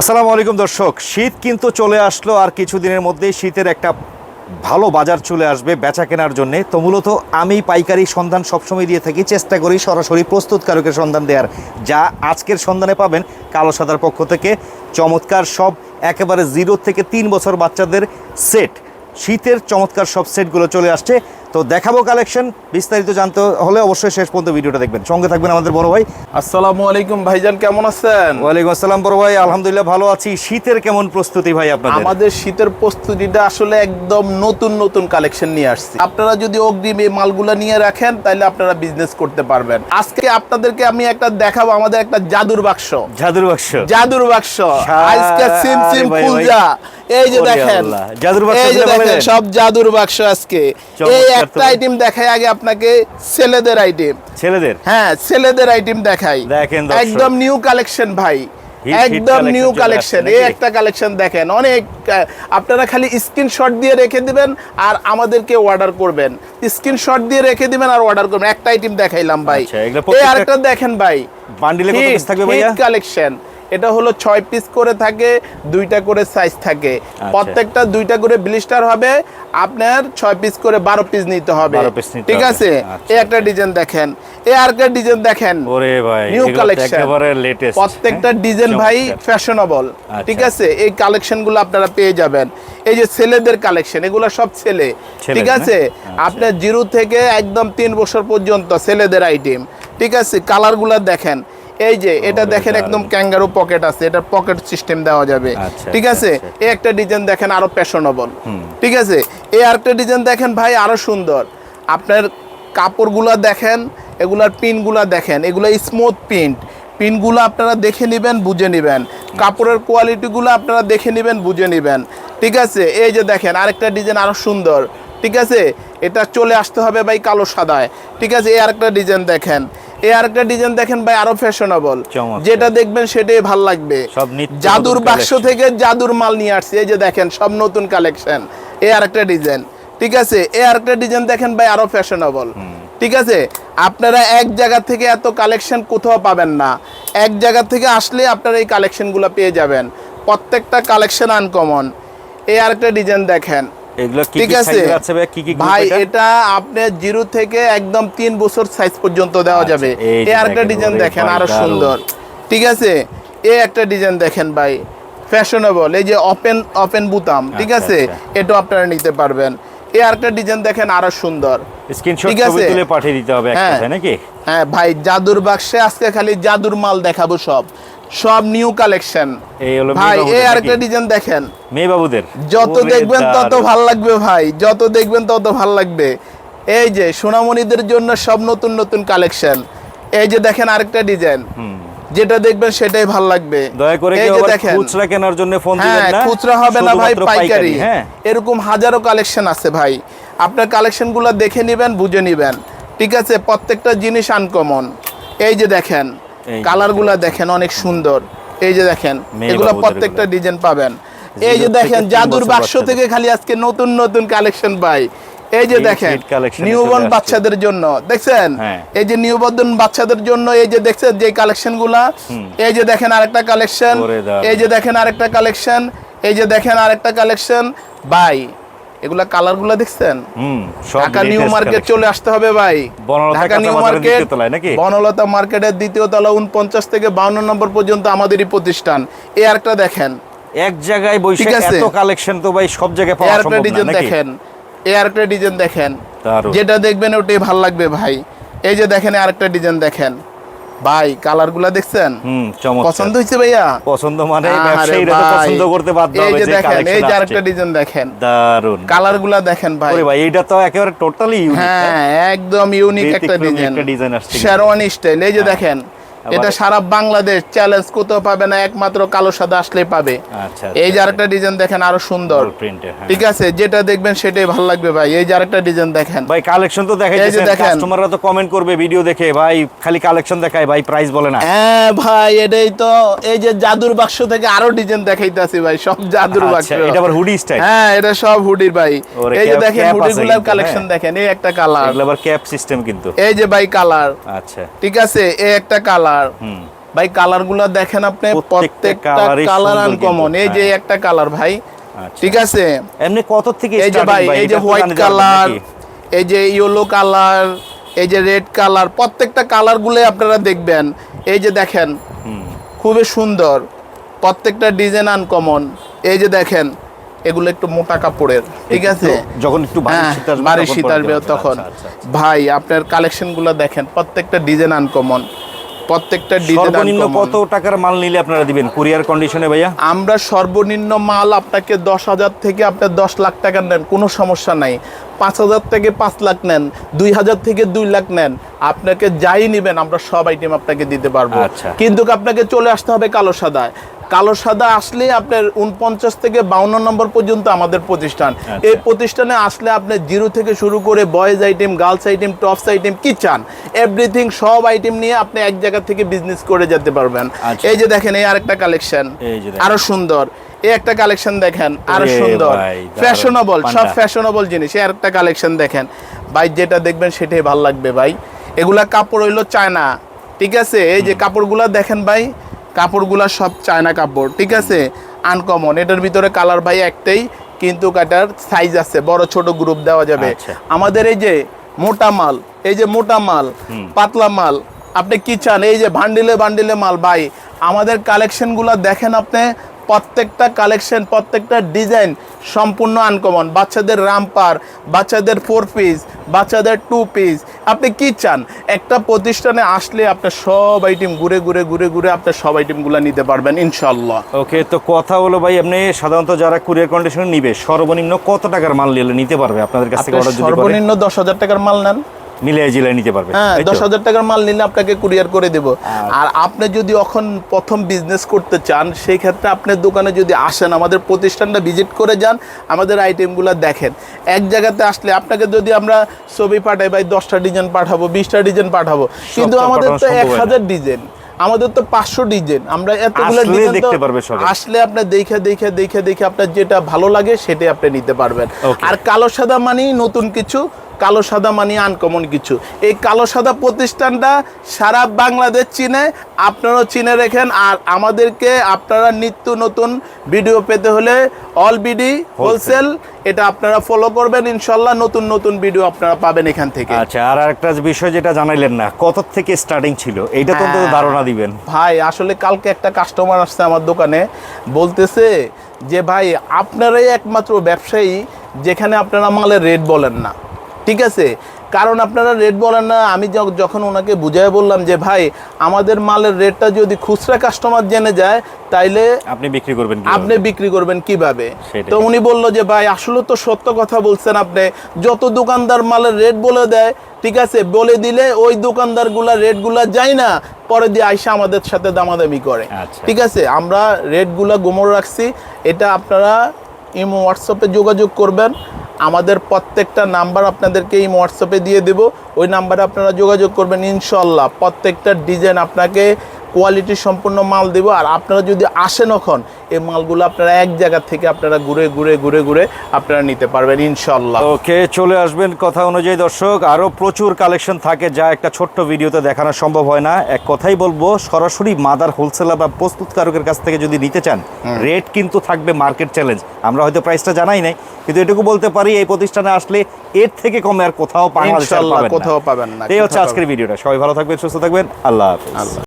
আসসালামু আলাইকুম দর্শক, শীত কিন্তু চলে আসলো আর কিছুদিনের মধ্যেই শীতের একটা ভালো বাজার চলে আসবে বেচা কেনার জন্য। তো মূলত আমি পাইকারি সন্ধান সবসময় দিয়ে থাকি, চেষ্টা করি সরাসরি প্রস্তুতকারকের সন্ধান দেওয়ার যা আজকের সন্ধানে পাবেন কালো সাদার পক্ষ থেকে। চমৎকার সব, একেবারে জিরো থেকে তিন বছর বাচ্চাদের সেট। শীতের চমৎকার সব সেটগুলো চলে আসছে। তো দেখাবো কালেকশন বিস্তারিত জানতে হলে অবশ্যই শেষ পর্যন্ত ভিডিওটা দেখবেন। সঙ্গে থাকবেন আমাদের বড় ভাই। আসসালামু আলাইকুম ভাইজান কেমন আছেন? ওয়ালাইকুম আসসালাম বড় ভাই আলহামদুলিল্লাহ ভালো আছি। শীতের কেমন প্রস্তুতি ভাই আপনাদের? আমাদের শীতের প্রস্তুতিটা আসলে একদম নতুন নতুন কালেকশন নিয়ে আসছি। আপনারা যদি অগ্রিম এই মালগুলো নিয়ে রাখেন তাহলে আপনারা বিজনেস করতে পারবেন। আজকে আপনাদেরকে আমি একটা দেখাবো আমাদের একটা জাদুর বাক্স। জাদুর বাক্স? জাদুর বাক্স। আজকে সিম সিম ফুলজা। এই যে দেখেন। জাদুর বাক্স এই যে দেখেন সব জাদুর বাক্স আজকে। এই একটা আইটেম দেখাই আগে আপনাকে ছেলেদের আইটেম ছেলেদের? হ্যাঁ ছেলেদের আইটেম দেখাই। দেখেন একদম নিউ কালেকশন ভাই। একদম নিউ কালেকশন এই একটা কালেকশন দেখেন অনেক আপনারা খালি স্ক্রিনশট দিয়ে রেখে দিবেন আর আমাদেরকে অর্ডার করবেন। স্ক্রিনশট দিয়ে রেখে দিবেন আর অর্ডার করবেন। একটা আইটেম দেখাইলাম ভাই। আচ্ছা, এই আরেকটা দেখেন ভাই। বান্ডিলে কত থাকবে ভাইয়া? কালেকশন এটা হলো ছয় পিস করে থাকে দুইটা করে সাইজ থাকে। আচ্ছা। প্রত্যেকটা দুইটা করে ব্লিস্টার হবে আপনার ছয় পিস করে বারো পিস নিতে হবে। 12 piece নিতে ঠিক আছে? আচ্ছা, এই একটা ডিজাইন দেখেন। এই আরেকটা ডিজাইন দেখেন। ওরে ভাই নিউ কালেকশন একেবারে লেটেস্ট প্রত্যেকটা ডিজাইন ভাই ফ্যাশনেবল আচ্ছা। ঠিক আছে? এই কালেকশনগুলো আপনারা পেয়ে যাবেন। এই যে ছেলেদের কালেকশন এগুলো সব ছেলে। ঠিক আছে? আচ্ছা। আপনার জিরো থেকে একদম তিন বছর পর্যন্ত ছেলেদের আইটেম ঠিক আছে? কালারগুলা দেখেন। এই যে এটা দেখেন একদম ক্যাঙ্গারু পকেট আছে এটা পকেট সিস্টেম দেওয়া যাবে। আচ্ছা, ঠিক আচ্ছা, আছে? আচ্ছা। এই একটা ডিজাইন দেখেন আরও ফ্যাশনেবল হুম। ঠিক আছে? এই আরেকটা ডিজাইন দেখেন ভাই আরও সুন্দর। আপনার কাপড়গুলা দেখেন এগুলার পিনগুলা দেখেন এগুলো স্মুথ প্রিন্ট পিনগুলো আপনারা দেখে নেবেন বুঝে নেবেন। কাপড়ের কোয়ালিটিগুলো আপনারা দেখে নেবেন বুঝে নেবেন। ঠিক আছে? এই যে দেখেন আরেকটা ডিজাইন আরও সুন্দর। ঠিক আছে? এটা চলে আসতে হবে ভাই কালো সাদায়। ঠিক আছে? এই আরেকটা ডিজাইন দেখেন। এই আরেকটা ডিজাইন দেখেন ভাই আরও ফ্যাশনেবল যেটা দেখবেন সেটাই ভালো লাগবে। জাদুর বাক্স থেকে জাদুর মাল নিয়ে আসছে। এই যে দেখেন সব নতুন কালেকশন এই আরেকটা ডিজাইন ঠিক আছে? এই আরেকটা ডিজাইন দেখেন ভাই আরও ফ্যাশনেবল ঠিক আছে? আপনারা এক জায়গা থেকে এত কালেকশন কোথাও পাবেন না। এক জায়গা থেকে আসলে আপনারা এই কালেকশনগুলো পেয়ে যাবেন। প্রত্যেকটা কালেকশন আনকমন এই আরেকটা ডিজাইন দেখেন। এগুলো কি ঠিক কি আছে। সাইজ আছে ভাই কি কি ভাই এটা? এটা আপনার থেকে একদম তিন বছর সাইজ পর্যন্ত দেওয়া আচ্ছা, যাবে। এই আরেকটা ডিজাইন দেখেন আরও সুন্দর। ঠিক আছে? এই একটা ডিজাইন দেখেন ভাই ফ্যাশনেবল এই যে ওপেন ওপেন বুতাম ঠিক আচ্ছা, আছে? আচ্ছা। এটা আপনারা নিতে পারবেন। এই আরেকটা ডিজাইন দেখেন আরও সুন্দর। স্ক্রিনশট ঠিক ছবি আছে। তুলে পাঠিয়ে দিতে হবে এক হ্যাঁ। নাকি? হ্যাঁ ভাই জাদুর বাক্সে আজকে খালি জাদুর মাল দেখাবো সব। সব নিউ কালেকশন এই হলো ভাই এই আরেকটা ডিজাইন দেখেন। মেয়ে বাবুদের। যত দেখবেন তত ভালো লাগবে ভাই যত দেখবেন তত ভালো লাগবে। এই যে সোনামণিদের জন্য সব নতুন নতুন কালেকশন এই যে দেখেন আরেকটা ডিজাইন যেটা দেখবেন সেটাই ভালো লাগবে। দয়া করে এই যে দেখেন। খুচরা কেনার জন্য ফোন হ্যাঁ দিবেন না। খুচরা হবে না ভাই পাইকারি হ্যাঁ। এরকম হাজারো কালেকশন আছে ভাই। আপনার কালেকশনগুলো দেখে নেবেন বুঝে নেবেন। ঠিক আছে প্রত্যেকটা জিনিস আনকমন এই যে দেখেন। কালারগুলো দেখেন অনেক সুন্দর। এই যে দেখেন এগুলো প্রত্যেকটা ডিজাইন পাবেন। এই যে দেখেন জাদুর বাক্স থেকে খালি আজকে নতুন নতুন কালেকশন পাই। এই যে দেখেন নিউবর্ন বাচ্চাদের জন্য দেখছেন? হ্যাঁ। এই যে নিউবর্ন বাচ্চাদের জন্য এই যে দেখছেন যে কালেকশনগুলা এই যে দেখেন আরেকটা কালেকশন এই যে দেখেন আরেকটা কালেকশন এই যে দেখেন আরেকটা কালেকশন। বাই এগুলা কালারগুলা দেখছেন ঢাকা নিউ মার্কেট চলে আসতে হবে ভাই। Dhaka new market? বনলতা মার্কেটের দ্বিতীয় তলা উনপঞ্চাশ থেকে বাউন্ন নম্বর পর্যন্ত আমাদেরই প্রতিষ্ঠান। এই আরেকটা দেখেন। এক জায়গায় বসে এত কালেকশন তো ভাই সব জায়গায় পাওয়া সম্ভব না ডিজাইন দেখেন। এই আরেকটা ডিজাইন দেখেন। যেটা দেখবেন ওটাই ভালো লাগবে ভাই। এই যে দেখেন আরেকটা ডিজাইন দেখেন। ভাই কালারগুলা দেখছেন পছন্দ হয়েছে ভাইয়া? পছন্দ মানে ব্যবসায়ীরা তো পছন্দ করতে বাধ্য এই হবে যে যে দেখেন এই যে আরেকটা ডিজাইন দেখেন। দারুণ কালারগুলা দেখেন ভাই। ওরে ভাই এইটা তো একেবারে টোটালি ইউনিক হ্যাঁ একদম ইউনিক একটা ডিজাইন একটা ডিজাইন আসছে শেরওয়ানি স্টাইল এই যে হ্যাঁ। দেখেন এটা সারা বাংলাদেশ চ্যালেঞ্জ কোথাও পাবে না একমাত্র কালো সাদা আসলে পাবে। আচ্ছা এই যে আরেকটা ডিজাইন দেখেন আরও সুন্দর। প্রিন্টে হ্যাঁ। ঠিক আছে যেটা দেখবেন সেটাই ভালো লাগবে ভাই। এই যে আরেকটা ডিজাইন দেখেন। ভাই কালেকশন তো এই যে দেখাইতেছেন দেখেন। কাস্টমাররা তো কমেন্ট করবে ভিডিও দেখে ভাই খালি কালেকশন দেখায় ভাই প্রাইস বলে না। হ্যাঁ ভাই এটাই তো এই যে জাদুর বাক্স থেকে আরও ডিজাইন দেখাইতেছি ভাই সব জাদুর বাক্স। আচ্ছা এটা আবার হুডি স্টাইল হ্যাঁ এটা সব হুডির ভাই। এই যে দেখেন cap হুডি গুলার কালেকশন হ্যাঁ। দেখেন এই একটা কালার এগুলো আবার ক্যাপ সিস্টেম কিন্তু। এই যে ভাই কালার আচ্ছা। ঠিক আছে এই একটা কালার হুম। ভাই কালারগুলো দেখেন আপনি প্রত্যেকটা কালার আনকমন এই যে হ্যাঁ। একটা কালার ভাই। আচ্ছা। ঠিক আছে? এমনি কত থেকে এই যে ভাই এই যে হোয়াইট কালার এই যে ইয়েলো কালার এই যে রেড কালার প্রত্যেকটা কালারগুলো আপনারা দেখবেন। এই যে দেখেন খুবই সুন্দর। প্রত্যেকটা ডিজাইন আনকমন এই যে দেখেন এগুলো একটু মোটা কাপড়ের। ঠিক আছে? যখন একটু ভারী হ্যাঁ, শীত আসবে তখন। আচ্ছা, আচ্ছা। ভাই আপনার কালেকশনগুলো দেখেন প্রত্যেকটা ডিজাইন আনকমন প্রত্যেকটা সর্বনিম্ন কত টাকার মাল নিলে আপনারা দিবেন কুরিয়ার কন্ডিশনে ভাইয়া? আমরা সর্বনিম্ন মাল আপনাকে দশ হাজার থেকে আপনার দশ লাখ টাকা নেন কোনো সমস্যা নাই। পাঁচ হাজার থেকে পাঁচ লাখ নেন দুই হাজার থেকে দুই লাখ নেন। আপনাকে যাই নেবেন আমরা সব আইটেম আপনাকে দিতে পারব। আচ্ছা। কিন্তু আপনাকে চলে আসতে হবে কালো সাদায়। কালো সাদা আসলে আপনার উনপঞ্চাশ থেকে বাউন্ন নম্বর পর্যন্ত আমাদের প্রতিষ্ঠান। আচ্ছা। এই প্রতিষ্ঠানে আসলে আপনি জিরো থেকে শুরু করে boys item girls item tops item কি চান এভরিথিং সব আইটেম নিয়ে আপনি এক জায়গা থেকে বিজনেস করে যেতে পারবেন। আচ্ছা। এই যে দেখেন এই আরেকটা কালেকশন। আরও সুন্দর। এই একটা কালেকশন দেখেন আরও সুন্দর। ফ্যাশনেবল সব ফ্যাশনেবল জিনিস। এই আরেকটা কালেকশন দেখেন। ভাই যেটা দেখবেন সেটাই ভালো লাগবে ভাই। এগুলা কাপড় হইল চায়না ঠিক আছে? এই যে কাপড়গুলা দেখেন ভাই কাপড়গুলা সব চায়না কাপড় ঠিক আছে? আনকমন এটার ভিতরে কালার ভাই একটাই কিন্তু এটার সাইজ আছে বড় ছোট গ্রুপ দেওয়া যাবে। আচ্ছা। আমাদের এই যে মোটা মাল এই যে মোটা মাল পাতলা মাল আপনি কি চান? এই যে ভান্ডিলে ভান্ডিলে মাল ভাই আমাদের কালেকশনগুলো দেখেন আপনি প্রত্যেকটা কালেকশন প্রত্যেকটা ডিজাইন সম্পূর্ণ আনকমন বাচ্চাদের রামপার বাচ্চাদের ফোর পিস বাচ্চাদের টু পিস আপনি কি চান? একটা প্রতিষ্ঠানে আসলে আপনার সব আইটেম ঘুরে ঘুরে ঘুরে ঘুরে আপনার সব আইটেমগুলো নিতে পারবেন ইনশাল্লাহ ওকে তো কথা হলো ভাই আপনি সাধারণত যারা কুরিয়ার কন্ডিশনে নিবে সর্বনিম্ন কত টাকার মাল নিলে নিতে পারবে আপনাদের কাছ থেকে অর্ডার যদি সর্বনিম্ন দশ হাজার টাকার মাল নেন। মিলিয়ে জিলে নিতে পারবে। হ্যাঁ দশ হাজার টাকার মাল নিলে আপনাকে কুরিয়ার করে দেব। আচ্ছা। আর আপনি যদি এখন প্রথম বিজনেস করতে চান সেই ক্ষেত্রে আপনার দোকানে যদি আসেন আমাদের প্রতিষ্ঠানটা ভিজিট করে যান আমাদের আইটেমগুলো দেখেন। এক জায়গাতে আসলে আপনাকে যদি আমরা ছবি পাঠাই ভাই দশটা ডিজাইন পাঠাবো বিশটা ডিজাইন পাঠাবো কিন্তু আমাদের তো এক হাজার ডিজাইন আমাদের তো পাঁচশো ডিজাইন আমরা এতগুলো ডিজাইন দেখতে পারবে আসলে আপনার দেখে দেখে দেখে দেখে আপনার যেটা ভালো লাগে সেটাই আপনি নিতে পারবেন। আর কালো সাদা মানেই নতুন কিছু কালো সাদা মানি আনকমন কিছু। এই কালো সাদা প্রতিষ্ঠানটা সারা বাংলাদেশ চিনে আপনারাও চিনে রেখেন। আর আমাদেরকে আপনারা নিত্য নতুন ভিডিও পেতে হলে অল বিডি হোলসেল এটা আপনারা ফলো করবেন। ইনশাল্লাহ নতুন নতুন ভিডিও আপনারা পাবেন এখান থেকে। আচ্ছা আর একটা বিষয় যেটা জানাইলেন না কত থেকে স্টার্টিং ছিল? এইটা তো হ্যাঁ। ধারণা দিবেন। ভাই আসলে কালকে একটা কাস্টমার আসছে আমার দোকানে বলতেছে যে ভাই আপনারাই একমাত্র ব্যবসায়ী যেখানে আপনারা মালের রেট বলেন না। ঠিক আছে? কারণ আপনারা রেট বলেন না আমি যখন ওনাকে বুঝাই বললাম যে ভাই আমাদের মালের রেটটা যদি খুচরা কাস্টমার জেনে যায় তাইলে আপনি বিক্রি করবেন আপনি বিক্রি করবেন কীভাবে? তো উনি বলল যে ভাই আসলে তো সত্য কথা বলছেন আপনি। যত দোকানদার মালের রেট বলে দেয় ঠিক আছে বলে দিলে ওই দোকানদারগুলা রেটগুলা যায় না। পরে দিয়ে আইসা আমাদের সাথে দামাদামি করে। আচ্ছা। ঠিক আছে? আমরা রেটগুলা গোমর রাখছি। এটা আপনারা ইমো হোয়াটসঅ্যাপে যোগাযোগ করবেন। আমাদের প্রত্যেকটা নাম্বার আপনাদেরকে এই হোয়াটসঅ্যাপে দিয়ে দেব। ওই নাম্বারে আপনারা যোগাযোগ করবেন ইনশাল্লাহ প্রত্যেকটা ডিজাইন আপনাকে কোয়ালিটি সম্পূর্ণ মাল দেব। আর আপনারা যদি আসেন এখন এই মালগুলো আপনারা এক জায়গা থেকে আপনারা ঘুরে ঘুরে ঘুরে ঘুরে আপনারা নিতে পারবেন ইনশাল্লাহ ওকে চলে আসবেন কথা অনুযায়ী দর্শক। আরও প্রচুর কালেকশন থাকে যা একটা ছোট্ট ভিডিওতে দেখানো সম্ভব হয় না। এক কথাই বলব সরাসরি মাদার হোলসেলার বা প্রস্তুতকারকের কাছ থেকে যদি নিতে চান রেট কিন্তু থাকবে মার্কেট চ্যালেঞ্জ। আমরা হয়তো প্রাইসটা জানাই নাই কিন্তু এটুকু বলতে পারি এই প্রতিষ্ঠানে আসলে এর থেকে কমে আর কোথাও। কোথাও পাবেন না এই হচ্ছে আজকের ভিডিওটা। সবাই ভালো থাকবেন সুস্থ থাকবেন। আল্লাহ হাফেজ। আল্লাহ।